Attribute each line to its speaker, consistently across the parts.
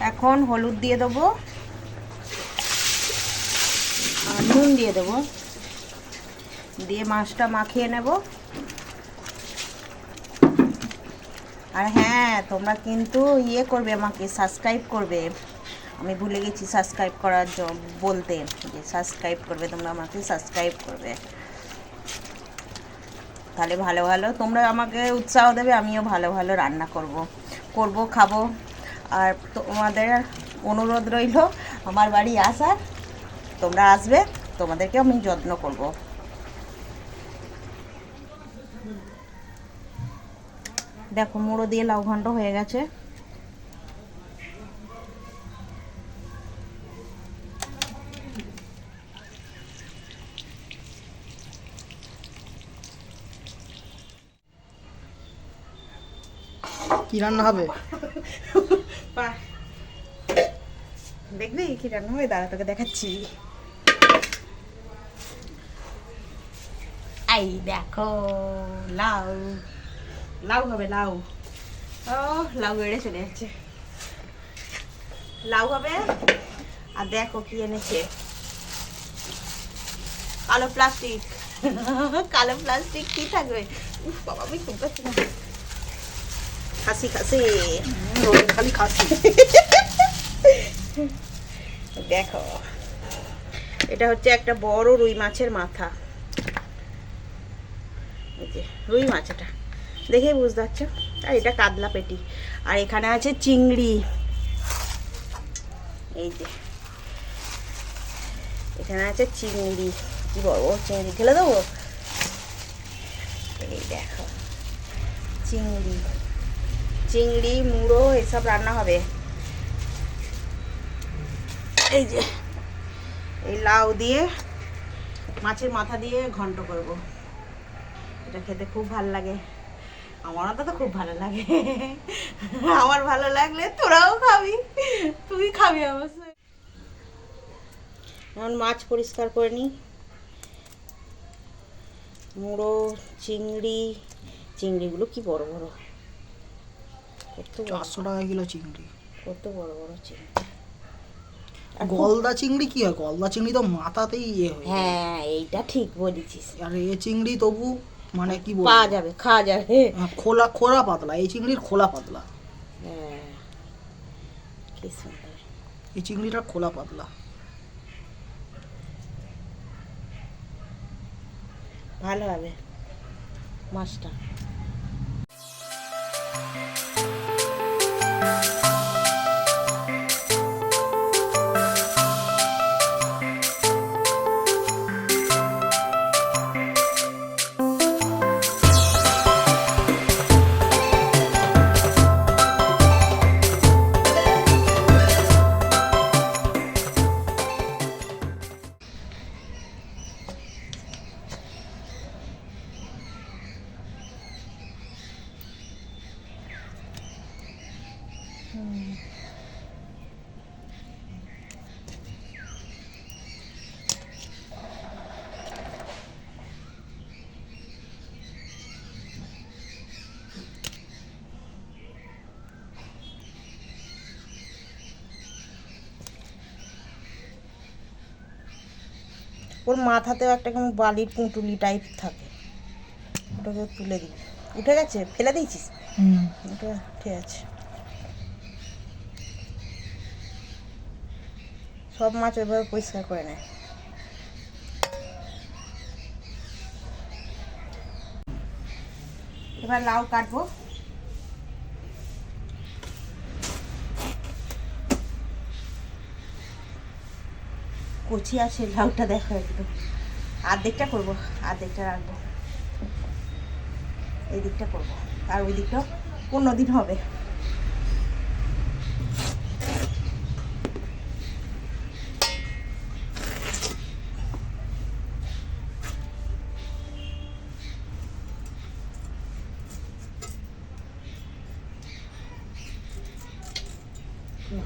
Speaker 1: এখন হলুদ দিয়ে দেবো। আর নুন দিয়ে দেবো। দিয়ে মাছটা মাখিয়ে নেব। আর হ্যাঁ তোমরা কিন্তু ইয়ে করবে আমাকে সাবস্ক্রাইব করবে। আমি ভুলে গেছি সাবস্ক্রাইব করার জ- বলতে। যে সাবস্ক্রাইব করবে, তোমরা আমাকে সাবস্ক্রাইব করবে। তাহলে ভালো ভালো তোমরা আমাকে উৎসাহ দেবে, আমিও ভালো ভালো রান্না করব। করব, খাব। আর তোমাদের অনুরোধ রইল আমার বাড়ি আসার। তোমরা আসবে তোমাদেরকে আমি যত্ন করব। দেখো মুড়ো দিয়ে লাউ ঘন্ট হয়ে গেছে।
Speaker 2: কি রান্না হবে?
Speaker 1: দেখবি কি রান্না হবে দাঁড়া, তোকে দেখাচ্ছি। এই দেখো, লাউ। লাউ হবে লাউ। ও, লাউ বেড়ে চলে যাচ্ছে। লাউ হবে, আর দেখো কি এনেছে। কালো প্লাস্টিক। কালো প্লাস্টিক কি থাকবে? বাবা, আমি খুব পাচ্ছি না খাসি খাসি
Speaker 2: খালি খাসি
Speaker 1: দেখো এটা হচ্ছে একটা বড় রুই মাছের মাথা এই যে রুই মাছ এটা। দেখেই বুঝতে পারছ? আর এটা কাতলা পেটি। আর এখানে আছে চিংড়ি। এই যে। এখানে আছে চিংড়ি। কি বড় চিংড়ি। ঢেলে দেবো? এই দেখো। চিংড়ি। চিংড়ি, মুড়ো, এসব রান্না হবে। এই যে, এই লাউ দিয়ে, মাছের মাথা দিয়ে ঘন্ট করব। এটা খেতে খুব ভালো লাগে। আমারও তো খুব ভালো লাগে। আমার ভালো লাগলে তোরাও খাবি। তুই খাবি অবশ্যই। এখন মাছ পরিষ্কার করে নিই। মুড়ো, চিংড়ি, চিংড়িগুলো কি বড় বড়। কত
Speaker 2: চারশো টাকা কিলো চিংড়ি।
Speaker 1: কত বড় বড় চিংড়ি।
Speaker 2: গলদা চিংড়ি কি হয়? গলদা চিংড়ি তো মাথাতেই ইয়ে হয়ে।
Speaker 1: হ্যাঁ এইটা ঠিক বলেছিস।
Speaker 2: আর এ চিংড়ি তবু মানে কি বলব?
Speaker 1: পাওয়া যাবে খাওয়া যাবে।
Speaker 2: হ্যাঁ, খোলা খোলা পাতলা। এই চিংড়ির খোলা পাতলা।
Speaker 1: হ্যাঁ কি সুন্দর।
Speaker 2: এই চিংড়িটা খোলা পাতলা।
Speaker 1: ভালো হবে। মাছটা। Thank you. ওর মাথাতেও একটা কেমন বালির পুঁটুলি টাইপ থাকে। ওটাকে তুলে দিই উঠে গেছে? ফেলে দিয়েছিস?
Speaker 2: হুম।
Speaker 1: ওটা ঠিক আছে। সব মাছ ওইভাবে পরিষ্কার করে নেয়। এবার লাউ কাটবো। কচি আছে, লাউটা দেখো একটু। আর্ধেকটা করব, আর্ধেকটা রাখব। এই দিকটা করব। আর ওই দিকটা অন্য দিন হবে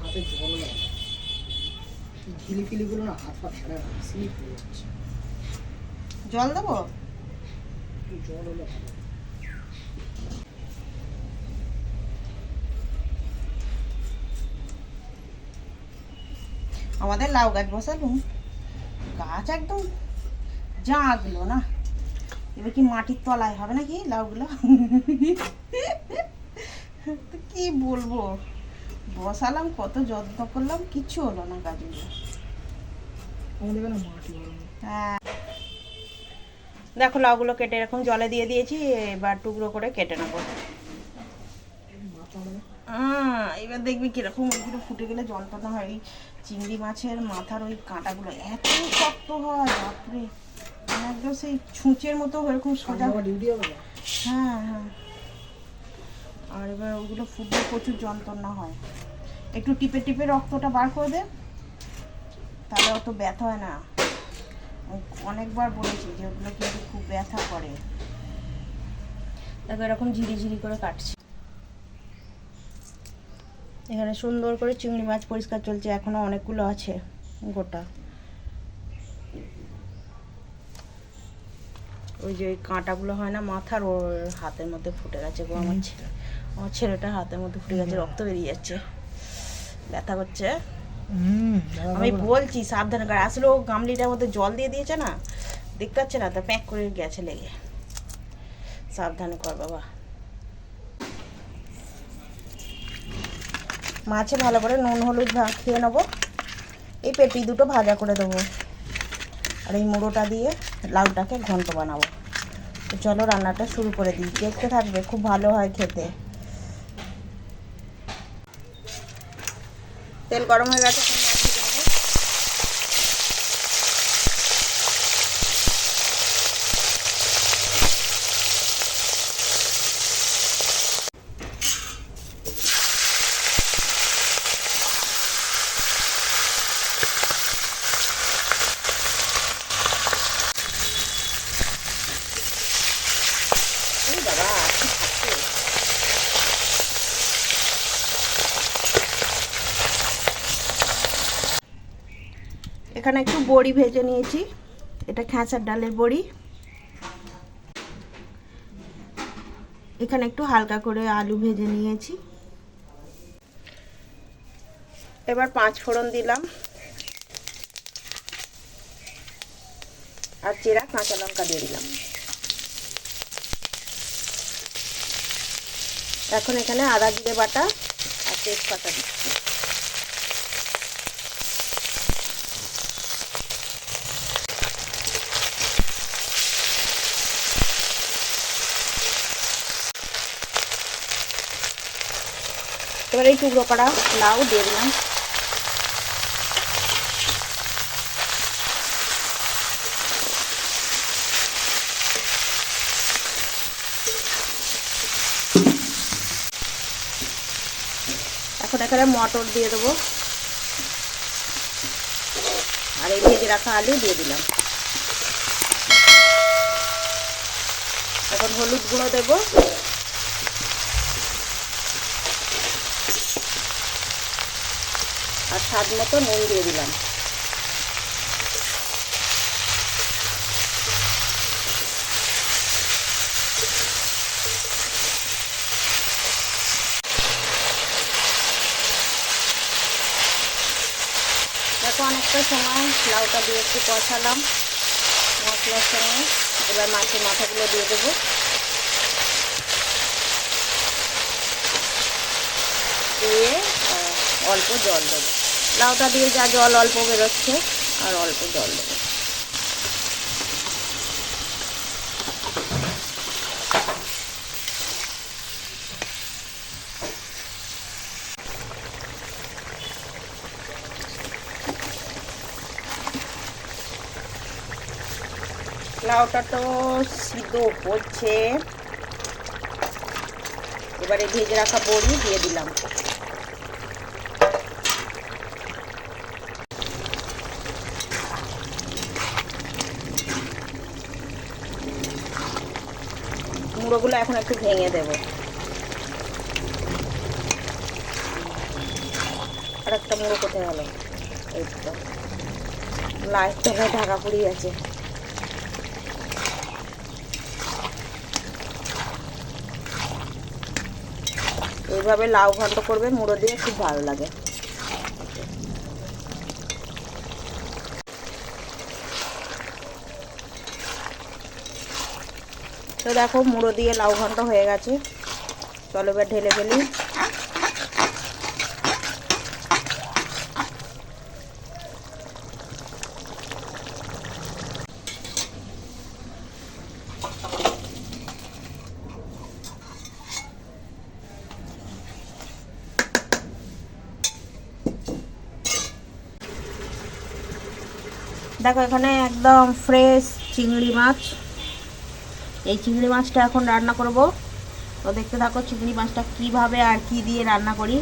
Speaker 2: হাতে জল লাগে ঝিলি ফিলিগুলো না হাত পা ফেলে স্লিপ হয়ে যাচ্ছে।
Speaker 1: জল দেবো?
Speaker 2: জল হলে ভালো।
Speaker 1: আমাদের লাউ গাছ বসালুম। গাছ একদম জাগলো না। এবার কি মাটির তলায় হবে নাকি লাউগুলো? কি বলব? বসালাম কত যত্ন করলাম কিচ্ছু হলো না গাছগুলো
Speaker 2: আমাদের এখানে মাটি ভালো নেই।
Speaker 1: হ্যাঁ। দেখো লাউগুলো কেটে এরকম জলে দিয়ে দিয়েছি এবার টুকরো করে কেটে নেব। এবার দেখবি কীরকম ওইগুলো ফুটে গেলে জল যন্ত্রণা হয়। ওই চিংড়ি মাছের মাথার ওই কাঁটাগুলো এত শক্ত হয় বাপরে। একদম সেই ছুঁচের মতো এরকম সোজা। হ্যাঁ হ্যাঁ। আর এবার ওগুলো ফুটলে প্রচুর যন্ত্রণা হয়। একটু টিপে টিপে রক্তটা বার করে দে। তাহলে অত ব্যথা হয় না। অনেকবার বলেছি যে ওগুলো কিন্তু খুব ব্যথা করে। দেখো, এরকম ঝিরি ঝিরি করে কাটছি। এখানে সুন্দর করে চিংড়ি মাছ পরিষ্কার চলছে, এখনও অনেকগুলো আছে গোটা। ওই যে কাঁটাগুলো হয় না, মাথার ওর হাতের মধ্যে ফুটে গেছে গো আমার ছেলে আমার ছেলেটার হাতের মধ্যে ফুটে গেছে, রক্ত বেরিয়ে যাচ্ছে। ব্যথা করছে। আমি বলছি সাবধানে করে। আসলে ও গামলিটার মধ্যে জল দিয়ে দিয়েছে না দেখতে পাচ্ছে না তা প্যাক করে গেছে লেগে। সাবধানে কর বাবা। মাছে ভালো করে নুন হলুদ খেয়ে নেব। এই পেটি দুটো ভাজা করে দেবো। আর এই মুড়োটা দিয়ে লাউটাকে ঘন্ট বানাবো। তো চলো রান্নাটা শুরু করে দিই। দেখতে থাকবে খুব ভালো হয় খেতে। তেল গরম হয়ে গেছে এখন মাছ ভেজে নেব। এই বাবা কি খাচ্ছে? এখানে একটু বড়ি ভেজে নিয়েছি। এটা খেঁচার ডালের বড়ি। এখানে একটু হালকা করে আলু ভেজে নিয়েছি। এবার পাঁচ ফোড়ন দিলাম। আর চেরা কাঁচা লঙ্কা দিয়ে দিলাম। এখন এখানে আদা জিরে বাটা আর তেজপাতা দিচ্ছি। এবার এই টুকরো করা লাউ দিয়ে দিলাম। এখন এখানে মটর দিয়ে দেবো। আর এই ভেজে রাখা আলু দিয়ে দিলাম। এখন হলুদ গুঁড়ো দেবো। আর স্বাদ মতো নুন দিয়ে দিলাম। দেখো অনেকটা সময় লাউটা দিয়ে একটু কষালাম মশলার সঙ্গে। এবার মাছের মাথাগুলো দিয়ে দেবো। দিয়ে অল্প জল দেবো। লাউটা দিয়ে যা জল অল্প বেরোচ্ছে, আর অল্প জল দেবো। লাউটা তো সিদ্ধ হচ্ছে। এবারে ভেজে রাখা বড়ি দিয়ে দিলাম। মুড়োগুলো এখন একটু ভেঙে দেব। আর একটা মুড়ো কোথায় হলো এই তো। লাইট ঢাকা পড়িয়ে আছে। এইভাবে লাউ ঘন্ট করবে, মুড়ো দিয়ে খুব ভালো লাগে। দেখো মুড়ো দিয়ে লাউ ঘন্ট হয়ে গেছে। চলো এবার ঢেলে ফেলি। দেখো এখানে একদম ফ্রেশ চিংড়ি মাছ। এই চিংড়ি মাছটা এখন রান্না করব। তো দেখতে থাকো চিংড়ি মাছটা কীভাবে আর কি দিয়ে রান্না করি।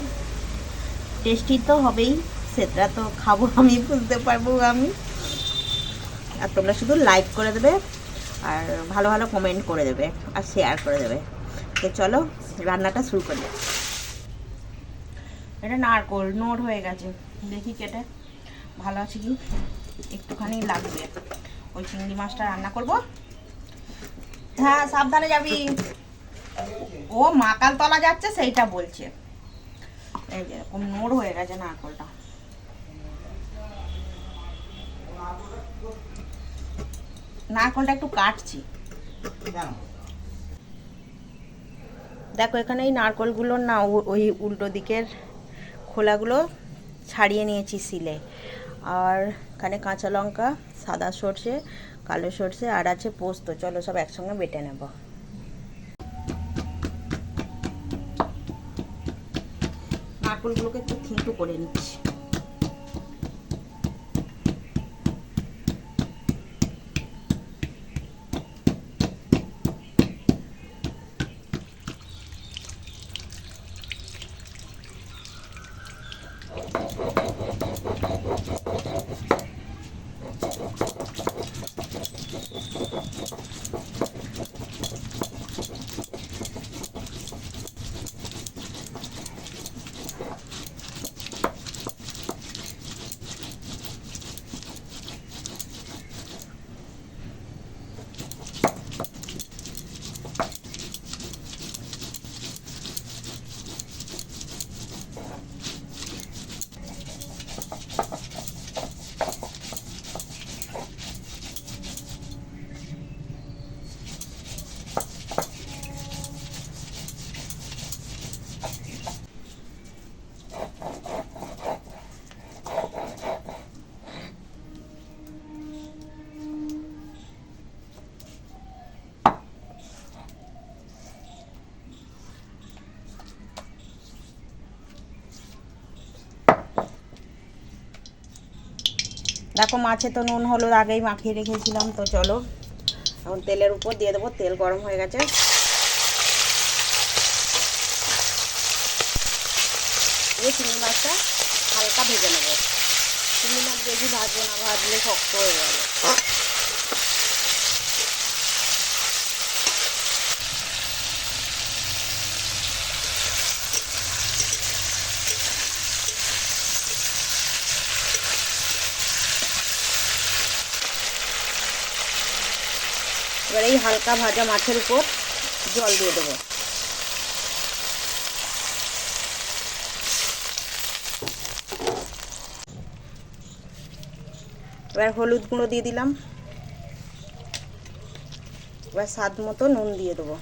Speaker 1: টেস্টি তো হবেই, সেটা তো খাব আমি বুঝতে পারব আমি। আর তোমরা শুধু লাইক করে দেবে আর ভালো ভালো কমেন্ট করে দেবে আর শেয়ার করে দেবে। তো চলো রান্নাটা শুরু করি। এটা নারকোল, নোট হয়ে গেছে। দেখি কেটে। ভালো আছে কি? একটুখানি লাগবে। ওই চিংড়ি মাছটা রান্না করব। হ্যাঁ সাবধানে যাবি। ও মাকাল তলা যাচ্ছে, সেইটা বলছে। এই যে, এরকম নোড় হয়ে গেছে নারকলটা নারকলটা একটু কাটছি। দেখো, এখানে এই নারকলগুলোর না ওই উল্টো দিকের খোলাগুলো ছাড়িয়ে নিয়েছি সিলে। আর এখানে কাঁচা লঙ্কা, সাদা সর্ষে কালো সর্ষে আর আছে পোস্ত। চলো সব একসঙ্গে বেটে নেব। নারকলগুলোকে একটু থিন্টু করে নিচ্ছি। দেখো মাছে তো নুন, হলুদ আগেই মাখিয়ে রেখেছিলাম, তো চলো। এখন তেলের উপর দিয়ে দেবো, তেল গরম হয়ে গেছে। দিয়ে চিংড়ি মাছটা হালকা ভেজে নেব। চিংড়ি মাছ বেশি ভাজবো না, ভাজলে শক্ত হয়ে যাবে। হালকা ভাজা মাছের উপর জল দিয়ে দেবো। এবার হলুদ গুঁড়ো দিয়ে দিলাম। এবার স্বাদ মতো নুন দিয়ে দেবো।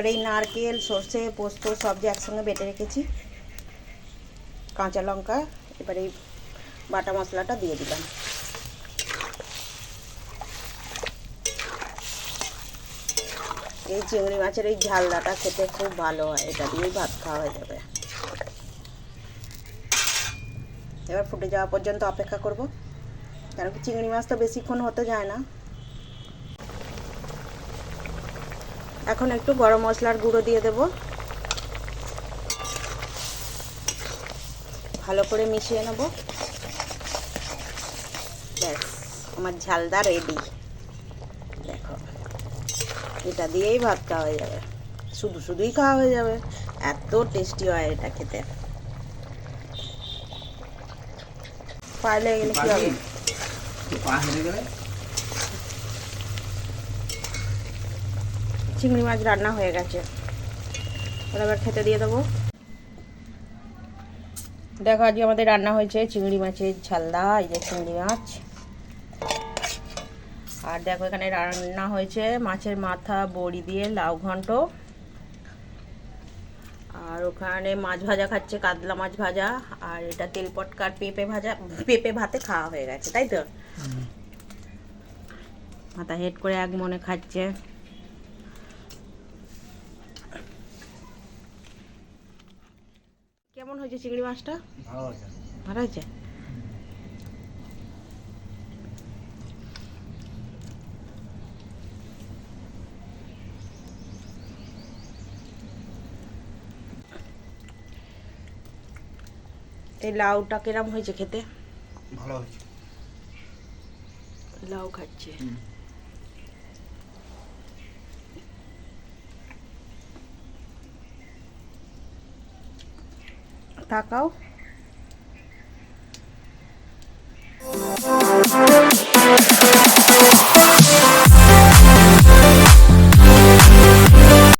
Speaker 1: এবার এই নারকেল, সর্ষে, পোস্ত সব যে একসঙ্গে বেটে রেখেছি, কাঁচা লঙ্কা, এবার এই বাটা মশলাটা দিয়ে দিলাম। এই চিংড়ি মাছের এই ঝালদাটা খেতে খুব ভালো হয়, এটা দিয়েই ভাত খাওয়া হয়ে যাবে। এবার ফুটে যাওয়া পর্যন্ত অপেক্ষা করব কারণ চিংড়ি মাছ তো বেশিক্ষণ হতে যায় না। এখন একটু গরম মশলার গুঁড়ো দিয়ে দেব। ভালো করে মিশিয়ে নেব। ব্যাস, আমার ঝালদা রেডি দেখো, এটা দিয়েই ভাত খাওয়া হয়ে যাবে। শুধু শুধুই খাওয়া হয়ে যাবে। এত টেস্টি হয় এটা খেতে। পারলে গেলে কি হবে
Speaker 2: পা হেরে গেলে
Speaker 1: চিংড়ি মাছ রান্না হয়ে গেছে। ওরা আবার খেতে দিয়ে দেবো। দেখো আজকে আমাদের রান্না হয়েছে চিংড়ি মাছের ঝালদা এই যে চিংড়ি মাছ। আর দেখো এখানে রান্না হয়েছে মাছের মাথা বড়ি দিয়ে লাউ ঘন্ট। আর ওখানে মাছ ভাজা খাচ্ছে কাতলা মাছ ভাজা। আর এটা তেল পটকার পেঁপে ভাজা পেঁপে ভাতে খাওয়া হয়ে গেছে তাই তো? মাথা হেড করে এক মনে খাচ্ছে। কেমন হয়েছে চিংড়ি মাছটা?
Speaker 2: ভালো আছে
Speaker 1: হয়েছে? এই লাউটা কিরম হয়েছে খেতে?
Speaker 2: ভালো হয়েছে।
Speaker 1: লাউ খাচ্ছে। তাকাও